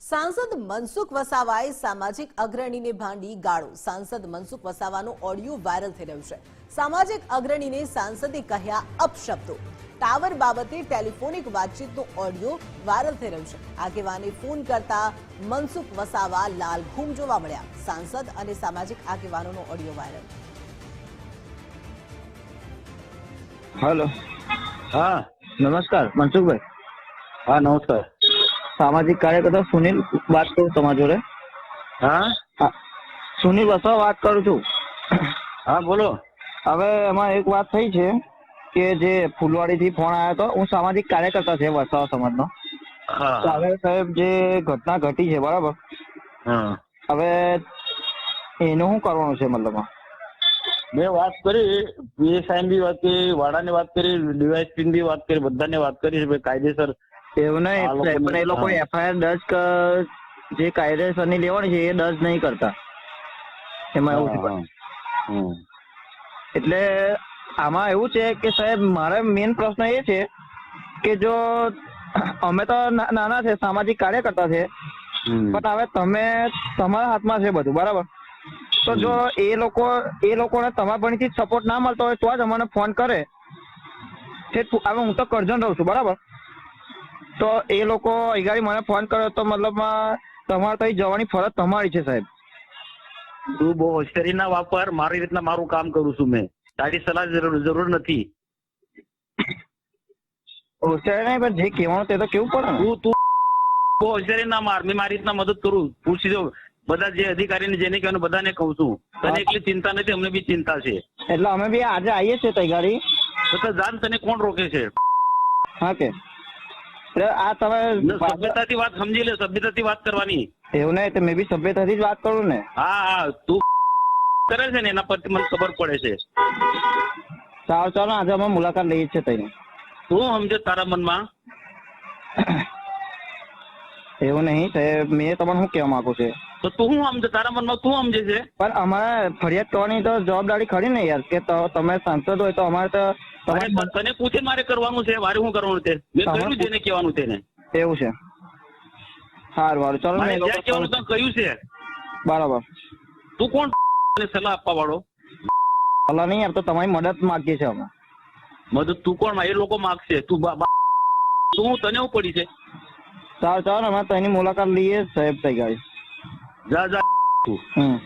સાંસદ મનસુખ વસાવાએ સામાજિક અગ્રણીને ભાંડી ગાળો. સાંસદ મનસુખ વસાવાનો ઓડિયો વાયરલ થઈ રહ્યો છે. સામાજિક અગ્રણીને સાંસદે કહ્યા અપશબ્દો. ટાવર બાબતે ટેલિફોનિક વાતચીતનો ઓડિયો વાયરલ થઈ રહ્યો છે. આગેવાને ફોન કરતા મનસુખ વસાવા લાલઘૂમ જોવા મળ્યા. સાંસદ અને સામાજિક આગેવાનોનો ઓડિયો વાયરલ. હેલો. હા, નમસ્કાર, મનસુખભાઈ. હા, નમસ્કાર. સામાજિક કાર્યકર્તા સુનિલ વાત કરું તમારા જોડે? હા? સુનિલ વસાવા વાત કરું છું. હા બોલો. હવે એમાં એક વાત થઈ છે કે જે ફૂલવાડીથી ફોન આવ્યો હતો હું સામાજિક કાર્યકર્તા છે વસાવા સમાજનો. નો હવે સાહેબ જે ઘટના ઘટી છે બરાબર? હા. હવે એનું શું કરવાનું છે મતલબ મેં વાત કરી પીએસઆઈ બી વાત કરી વાડાને વાત કરી ડીવાયસપી બી વાત કરી બધાને વાત કરી કાયદેસર એવું નહીં પણ એ લોકો એફઆઈઆર દર્જ જે કાયદેસરની લેવાની છે એ દર્જ નહીં કરતા. એમાં એવું છે. એટલે આમાં એવું છે કે સાહેબ મારો મેઇન પ્રશ્ન એ છે કે જો અમે તો નાના છે સામાજિક કાર્યકર્તા છે પણ હવે તમે તમારા હાથમાં છે બધું બરાબર? તો જો એ લોકો એ લોકોને તમારા ભણીથી સપોર્ટ ના મળતો હોય તો જ અમને ફોન કરે. કે હવે હું તો કરજણ રહું છું બરાબર? તો એ લોકો અગાડી મને ફોન કર્યો તો મતલબ તમારે ત્યાં જવાની ફરજ તમારી છે સાહેબ. તું બહુ હોશિયારી ના વાપર મારી રીતના મારું કામ કરું છું મેં. તારી સલાહ જરૂર નથી. હોશિયારી નહીં પણ જે કહેવાનું તે તો કેવું પડે ને? તું તું બહુ હોશિયારી ના માર. મેં મારી રીતના મદદ કરું. પૂછી દો બધા જે અધિકારીને જેને કહેવાનું બધાને કહું છું. તને એટલી ચિંતા નથી અમને બી ચિંતા છે. એટલે અમે બી આજે આવીએ છીએ તઈ ગાડી. તો જાન તને કોણ રોકે છે? હા કે. આ તમે સભ્યતાથી વાત સમજી લે સભ્યતાથી વાત કરવાની. એવું નહીં તો મેં બી સભ્યતાથી જ વાત કરું ને. હા હા તું કરે છે ને એના પરથી મને ખબર પડે છે. સારું ચાલો આજે અમે મુલાકાત લઈએ છીએ તઈને. તું સમજે તારા મનમાં. એવું નહીં સાહેબ મેં તમને શું કહેવા માંગુ છે? તો તું શું સમજે તારા મનમાં તું સમજે છે? પણ અમારે ફરિયાદ કરવાની તો જવાબદારી ખરી ને યાર કે તમે સાંસદ હોય તો અમારે તો તને પૂછે મારે કરવાનું છે મારે શું કરવાનું છે? મેં કહ્યું જેને કહેવાનું તેને એવું છે. સારું સારું. ચાલો મેં જ્યાં કહેવાનું તને કહ્યું છે. બરાબર. તું કોણ તને સલાહ આપવા વાળો. સલાહ નહીં આપતો તો તમારી મદદ માંગીએ છીએ અમે. મદદ તું કોણ એ લોકો માગશે. તું બાબા તું તને હું પડી છે? સારું ચાલો અમે તેની મુલાકાત લઈએ સાહેબ થઈ ગઈ. જા જા. તું હમ.